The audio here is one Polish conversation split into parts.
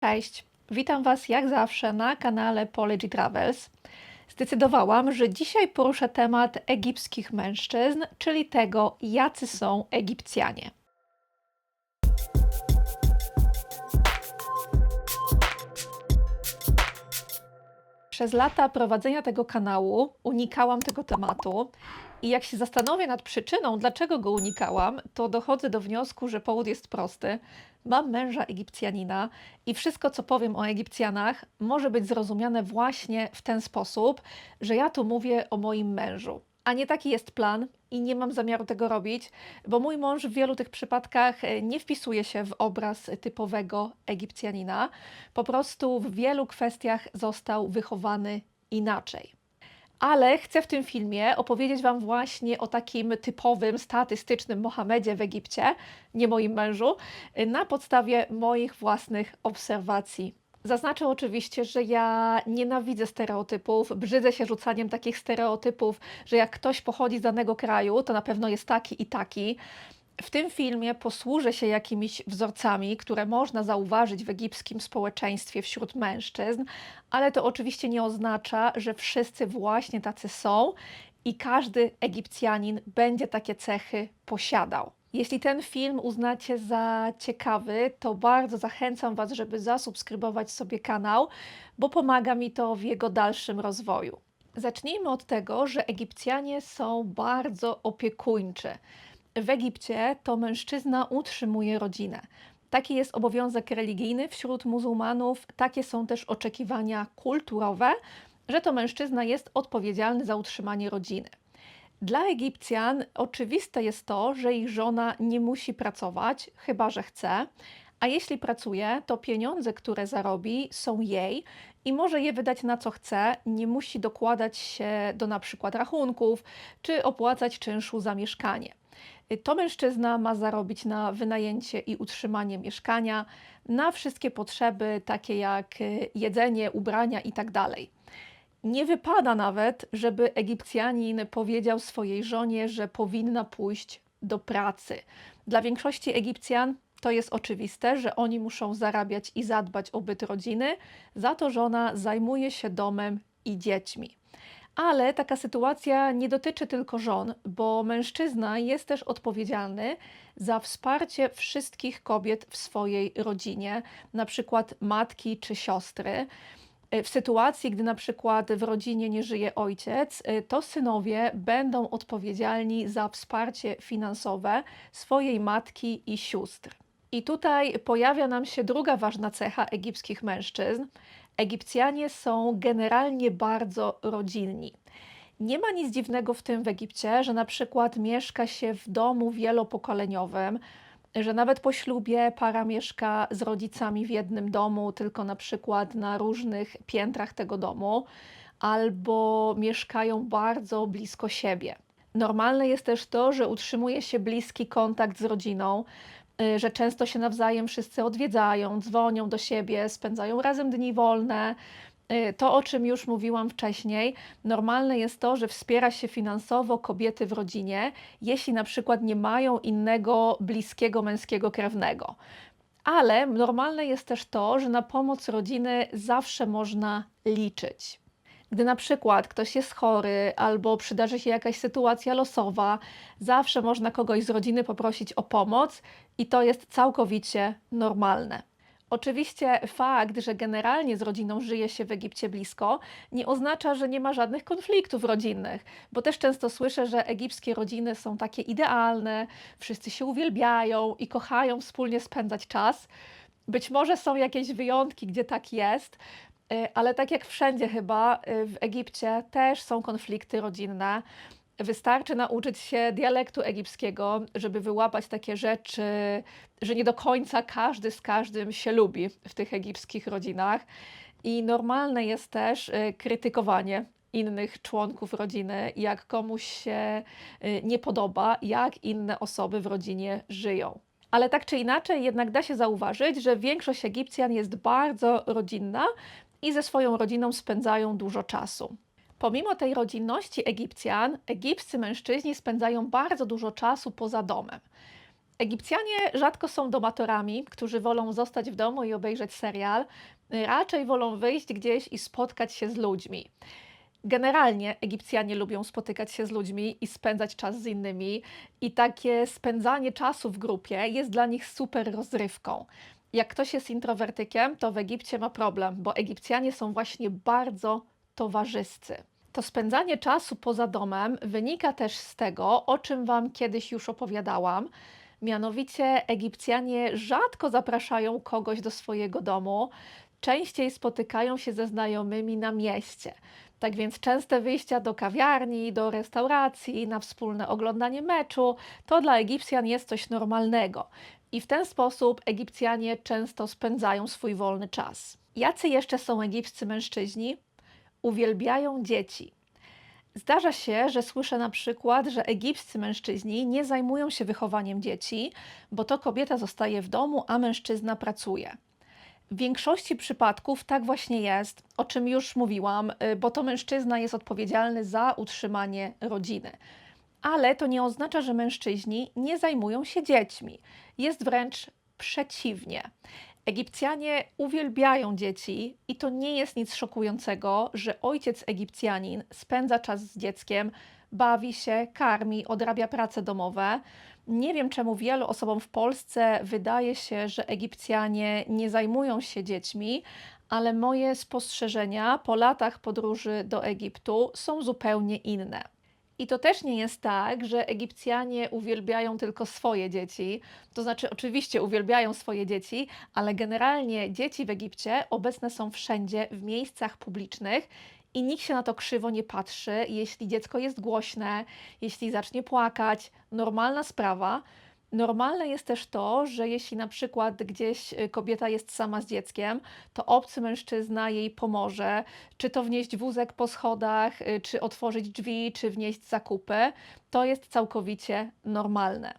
Cześć, witam Was jak zawsze na kanale Polyg Travels. Zdecydowałam, że dzisiaj poruszę temat egipskich mężczyzn, czyli tego, jacy są Egipcjanie. Przez lata prowadzenia tego kanału unikałam tego tematu i jak się zastanowię nad przyczyną, dlaczego go unikałam, to dochodzę do wniosku, że powód jest prosty. Mam męża Egipcjanina i wszystko, co powiem o Egipcjanach, może być zrozumiane właśnie w ten sposób, że ja tu mówię o moim mężu. A nie taki jest plan i nie mam zamiaru tego robić, bo mój mąż w wielu tych przypadkach e, nie wpisuje się w obraz typowego Egipcjanina. Po prostu w wielu kwestiach został wychowany inaczej. Ale chcę w tym filmie opowiedzieć Wam właśnie o takim typowym, statystycznym Mohamedzie w Egipcie, nie moim mężu, na podstawie moich własnych obserwacji. Zaznaczę oczywiście, że ja nienawidzę stereotypów, brzydzę się rzucaniem takich stereotypów, że jak ktoś pochodzi z danego kraju, to na pewno jest taki i taki. W tym filmie posłużę się jakimiś wzorcami, które można zauważyć w egipskim społeczeństwie wśród mężczyzn, ale to oczywiście nie oznacza, że wszyscy właśnie tacy są i każdy Egipcjanin będzie takie cechy posiadał. Jeśli ten film uznacie za ciekawy, to bardzo zachęcam Was, żeby zasubskrybować sobie kanał, bo pomaga mi to w jego dalszym rozwoju. Zacznijmy od tego, że Egipcjanie są bardzo opiekuńczy. W Egipcie to mężczyzna utrzymuje rodzinę. Taki jest obowiązek religijny wśród muzułmanów, takie są też oczekiwania kulturowe, że to mężczyzna jest odpowiedzialny za utrzymanie rodziny. Dla Egipcjan oczywiste jest to, że ich żona nie musi pracować, chyba że chce, a jeśli pracuje, to pieniądze, które zarobi, są jej i może je wydać na co chce, nie musi dokładać się do na przykład rachunków czy opłacać czynszu za mieszkanie. To mężczyzna ma zarobić na wynajęcie i utrzymanie mieszkania, na wszystkie potrzeby, takie jak y, jedzenie, ubrania itd. Nie wypada nawet, żeby Egipcjanin powiedział swojej żonie, że powinna pójść do pracy. Dla większości Egipcjan to jest oczywiste, że oni muszą zarabiać i zadbać o byt rodziny, za to żona zajmuje się domem i dziećmi. Ale taka sytuacja nie dotyczy tylko żon, bo mężczyzna jest też odpowiedzialny za wsparcie wszystkich kobiet w swojej rodzinie, na przykład matki czy siostry. W sytuacji, gdy na przykład w rodzinie nie żyje ojciec, to synowie będą odpowiedzialni za wsparcie finansowe swojej matki i sióstr. I tutaj pojawia nam się druga ważna cecha egipskich mężczyzn. Egipcjanie są generalnie bardzo rodzinni. Nie ma nic dziwnego w tym w Egipcie, że na przykład mieszka się w domu wielopokoleniowym, że nawet po ślubie para mieszka z rodzicami w jednym domu, tylko na przykład na różnych piętrach tego domu, albo mieszkają bardzo blisko siebie. Normalne jest też to, że utrzymuje się bliski kontakt z rodziną, że często się nawzajem wszyscy odwiedzają, dzwonią do siebie, spędzają razem dni wolne. Y, to, o czym już mówiłam wcześniej, normalne jest to, że wspiera się finansowo kobiety w rodzinie, jeśli na przykład nie mają innego bliskiego męskiego krewnego. Ale normalne jest też to, że na pomoc rodziny zawsze można liczyć. Gdy na przykład ktoś jest chory albo przydarzy się jakaś sytuacja losowa, zawsze można kogoś z rodziny poprosić o pomoc i to jest całkowicie normalne. Oczywiście fakt, że generalnie z rodziną żyje się w Egipcie blisko, nie oznacza, że nie ma żadnych konfliktów rodzinnych, bo też często słyszę, że egipskie rodziny są takie idealne, wszyscy się uwielbiają i kochają wspólnie spędzać czas. Być może są jakieś wyjątki, gdzie tak jest, ale tak jak wszędzie chyba y, w Egipcie też są konflikty rodzinne. Wystarczy nauczyć się dialektu egipskiego, żeby wyłapać takie rzeczy, że nie do końca każdy z każdym się lubi w tych egipskich rodzinach. I normalne jest też y, krytykowanie innych członków rodziny, jak komuś się nie podoba, jak inne osoby w rodzinie żyją. Ale tak czy inaczej, jednak da się zauważyć, że większość Egipcjan jest bardzo rodzinna i ze swoją rodziną spędzają dużo czasu. Pomimo tej rodzinności Egipcjan, egipscy mężczyźni spędzają bardzo dużo czasu poza domem. Egipcjanie rzadko są domatorami, którzy wolą zostać w domu i obejrzeć serial. Raczej wolą wyjść gdzieś i spotkać się z ludźmi. Generalnie Egipcjanie lubią spotykać się z ludźmi i spędzać czas z innymi, i takie spędzanie czasu w grupie jest dla nich super rozrywką. Jak ktoś jest introwertykiem, to w Egipcie ma problem, bo Egipcjanie są właśnie bardzo towarzyscy. To spędzanie czasu poza domem wynika też z tego, o czym Wam kiedyś już opowiadałam. Mianowicie Egipcjanie rzadko zapraszają kogoś do swojego domu, częściej spotykają się ze znajomymi na mieście. Tak więc częste wyjścia do kawiarni, do restauracji, na wspólne oglądanie meczu to dla Egipcjan jest coś normalnego. I w ten sposób Egipcjanie często spędzają swój wolny czas. Jacy jeszcze są egipscy mężczyźni? Uwielbiają dzieci. Zdarza się, że słyszę na przykład, że egipscy mężczyźni nie zajmują się wychowaniem dzieci, bo to kobieta zostaje w domu, a mężczyzna pracuje. W większości przypadków tak właśnie jest, o czym już mówiłam, y, bo to mężczyzna jest odpowiedzialny za utrzymanie rodziny. Ale to nie oznacza, że mężczyźni nie zajmują się dziećmi. Jest wręcz przeciwnie. Egipcjanie uwielbiają dzieci i to nie jest nic szokującego, że ojciec Egipcjanin spędza czas z dzieckiem, bawi się, karmi, odrabia prace domowe. Nie wiem, czemu wielu osobom w Polsce wydaje się, że Egipcjanie nie zajmują się dziećmi, ale moje spostrzeżenia po latach podróży do Egiptu są zupełnie inne. I to też nie jest tak, że Egipcjanie uwielbiają tylko swoje dzieci. To znaczy, oczywiście uwielbiają swoje dzieci, ale generalnie dzieci w Egipcie obecne są wszędzie, w miejscach publicznych i nikt się na to krzywo nie patrzy, jeśli dziecko jest głośne, jeśli zacznie płakać. Normalna sprawa. Normalne jest też to, że jeśli na przykład gdzieś y, kobieta jest sama z dzieckiem, to obcy mężczyzna jej pomoże, czy to wnieść wózek po schodach, y, czy otworzyć drzwi, czy wnieść zakupy. To jest całkowicie normalne.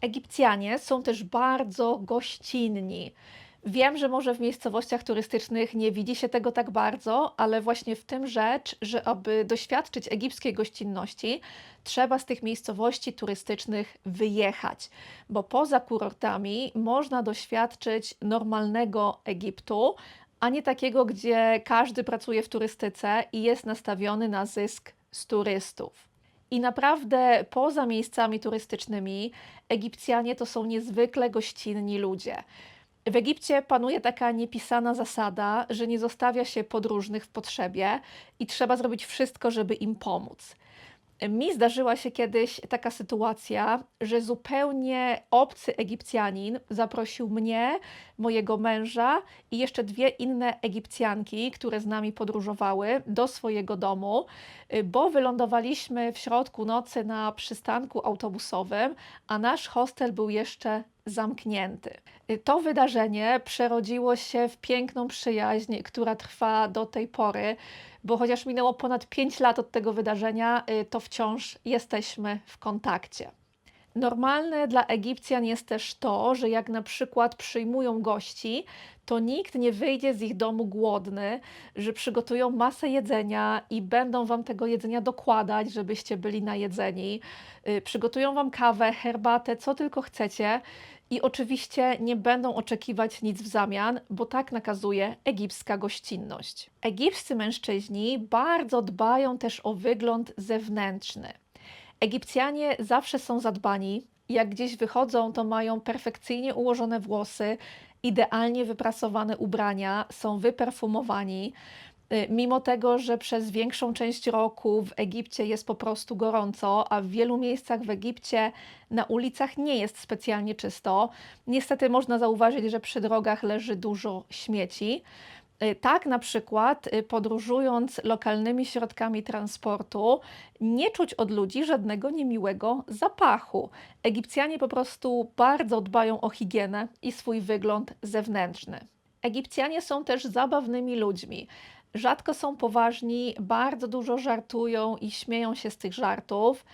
Egipcjanie są też bardzo gościnni. Wiem, że może w miejscowościach turystycznych nie widzi się tego tak bardzo, ale właśnie w tym rzecz, że aby doświadczyć egipskiej gościnności, trzeba z tych miejscowości turystycznych wyjechać, bo poza kurortami można doświadczyć normalnego Egiptu, a nie takiego, gdzie każdy pracuje w turystyce i jest nastawiony na zysk z turystów. I naprawdę poza miejscami turystycznymi Egipcjanie to są niezwykle gościnni ludzie. W Egipcie panuje taka niepisana zasada, że nie zostawia się podróżnych w potrzebie i trzeba zrobić wszystko, żeby im pomóc. Mi zdarzyła się kiedyś taka sytuacja, że zupełnie obcy Egipcjanin zaprosił mnie, mojego męża i jeszcze dwie inne Egipcjanki, które z nami podróżowały, do swojego domu, bo wylądowaliśmy w środku nocy na przystanku autobusowym, a nasz hostel był jeszcze zamknięty. To wydarzenie przerodziło się w piękną przyjaźń, która trwa do tej pory, bo chociaż minęło ponad 5 lat od tego wydarzenia, y, to wciąż jesteśmy w kontakcie. Normalne dla Egipcjan jest też to, że jak na przykład przyjmują gości, to nikt nie wyjdzie z ich domu głodny, że przygotują masę jedzenia i będą wam tego jedzenia dokładać, żebyście byli najedzeni. Y, przygotują wam kawę, herbatę, co tylko chcecie. I oczywiście nie będą oczekiwać nic w zamian, bo tak nakazuje egipska gościnność. Egipscy mężczyźni bardzo dbają też o wygląd zewnętrzny. Egipcjanie zawsze są zadbani. Jak gdzieś wychodzą, to mają perfekcyjnie ułożone włosy, idealnie wyprasowane ubrania, są wyperfumowani. Y, mimo tego, że przez większą część roku w Egipcie jest po prostu gorąco, a w wielu miejscach w Egipcie na ulicach nie jest specjalnie czysto, niestety można zauważyć, że przy drogach leży dużo śmieci. Y, tak, na przykład y, podróżując lokalnymi środkami transportu, nie czuć od ludzi żadnego niemiłego zapachu. Egipcjanie po prostu bardzo dbają o higienę i swój wygląd zewnętrzny. Egipcjanie są też zabawnymi ludźmi. Rzadko są poważni, bardzo dużo żartują i śmieją się z tych żartów.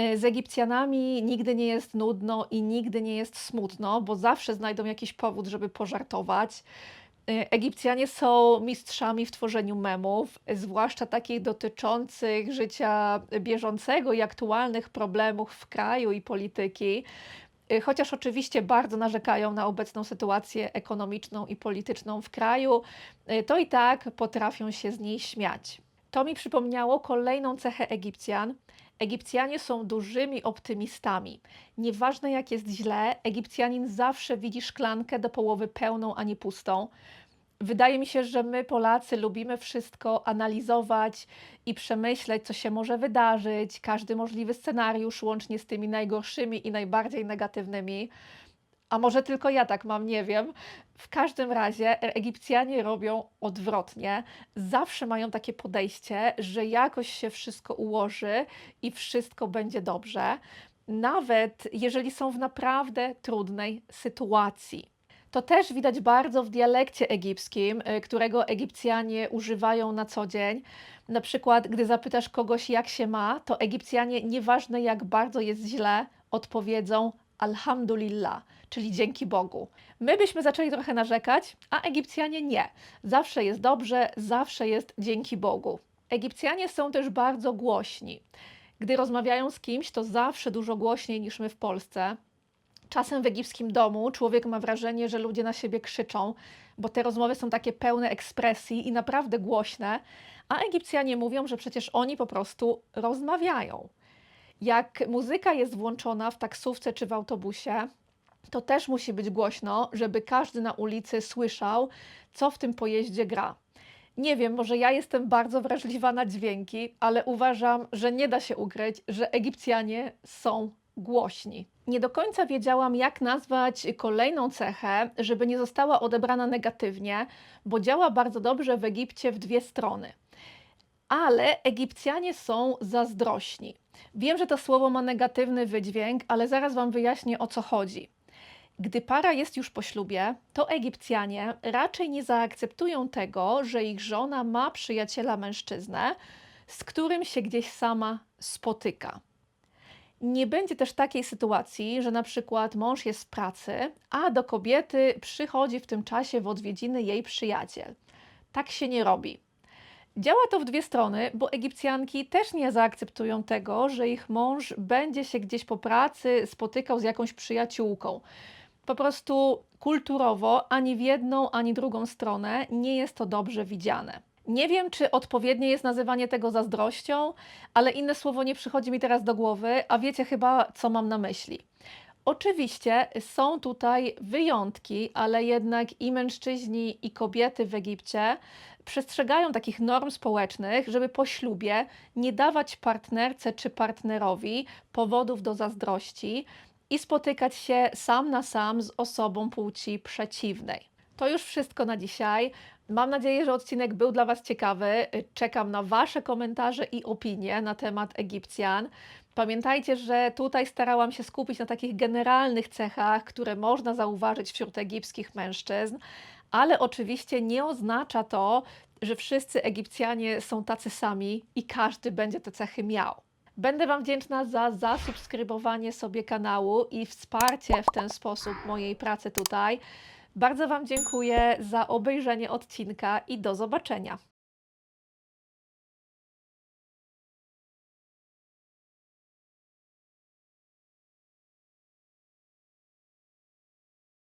Y, z Egipcjanami nigdy nie jest nudno i nigdy nie jest smutno, bo zawsze znajdą jakiś powód, żeby pożartować. Y, Egipcjanie są mistrzami w tworzeniu memów, zwłaszcza takich dotyczących życia bieżącego i aktualnych problemów w kraju i polityki. Y, Chociaż oczywiście bardzo narzekają na obecną sytuację ekonomiczną i polityczną w kraju, y, to i tak potrafią się z niej śmiać. To mi przypomniało kolejną cechę Egipcjan. Egipcjanie są dużymi optymistami. Nieważne jak jest źle, Egipcjanin zawsze widzi szklankę do połowy pełną, a nie pustą. Wydaje mi się, że my, Polacy, lubimy wszystko analizować i przemyśleć, co się może wydarzyć, każdy możliwy scenariusz, łącznie z tymi najgorszymi i najbardziej negatywnymi. A może tylko ja tak mam, nie wiem. W każdym razie Egipcjanie robią odwrotnie. Zawsze mają takie podejście, że jakoś się wszystko ułoży i wszystko będzie dobrze, nawet jeżeli są w naprawdę trudnej sytuacji. To też widać bardzo w dialekcie egipskim, y, którego Egipcjanie używają na co dzień. Na przykład, gdy zapytasz kogoś, jak się ma, to Egipcjanie, nieważne jak bardzo jest źle, odpowiedzą Alhamdulillah, czyli dzięki Bogu. My byśmy zaczęli trochę narzekać, a Egipcjanie nie. Zawsze jest dobrze, zawsze jest dzięki Bogu. Egipcjanie są też bardzo głośni. Gdy rozmawiają z kimś, to zawsze dużo głośniej niż my w Polsce. Czasem w egipskim domu człowiek ma wrażenie, że ludzie na siebie krzyczą, bo te rozmowy są takie pełne ekspresji i naprawdę głośne, a Egipcjanie mówią, że przecież oni po prostu rozmawiają. Jak muzyka jest włączona w taksówce czy w autobusie, to też musi być głośno, żeby każdy na ulicy słyszał, co w tym pojeździe gra. Nie wiem, może ja jestem bardzo wrażliwa na dźwięki, ale uważam, że nie da się ukryć, że Egipcjanie są głośni. Nie do końca wiedziałam, jak nazwać kolejną cechę, żeby nie została odebrana negatywnie, bo działa bardzo dobrze w Egipcie w dwie strony. Ale Egipcjanie są zazdrośni. Wiem, że to słowo ma negatywny wydźwięk, ale zaraz Wam wyjaśnię o co chodzi. Gdy para jest już po ślubie, to Egipcjanie raczej nie zaakceptują tego, że ich żona ma przyjaciela mężczyznę, z którym się gdzieś sama spotyka. Nie będzie też takiej sytuacji, że na przykład mąż jest w pracy, a do kobiety przychodzi w tym czasie w odwiedziny jej przyjaciel. Tak się nie robi. Działa to w dwie strony, bo Egipcjanki też nie zaakceptują tego, że ich mąż będzie się gdzieś po pracy spotykał z jakąś przyjaciółką. Po prostu kulturowo ani w jedną, ani drugą stronę nie jest to dobrze widziane. Nie wiem, czy odpowiednie jest nazywanie tego zazdrością, ale inne słowo nie przychodzi mi teraz do głowy, a wiecie chyba, co mam na myśli. Oczywiście są tutaj wyjątki, ale jednak i mężczyźni, i kobiety w Egipcie przestrzegają takich norm społecznych, żeby po ślubie nie dawać partnerce czy partnerowi powodów do zazdrości i spotykać się sam na sam z osobą płci przeciwnej. To już wszystko na dzisiaj. Mam nadzieję, że odcinek był dla Was ciekawy. Czekam na Wasze komentarze i opinie na temat Egipcjan. Pamiętajcie, że tutaj starałam się skupić na takich generalnych cechach, które można zauważyć wśród egipskich mężczyzn, ale oczywiście nie oznacza to, że wszyscy Egipcjanie są tacy sami i każdy będzie te cechy miał. Będę Wam wdzięczna za zasubskrybowanie sobie kanału i wsparcie w ten sposób mojej pracy tutaj. Bardzo Wam dziękuję za obejrzenie odcinka i do zobaczenia.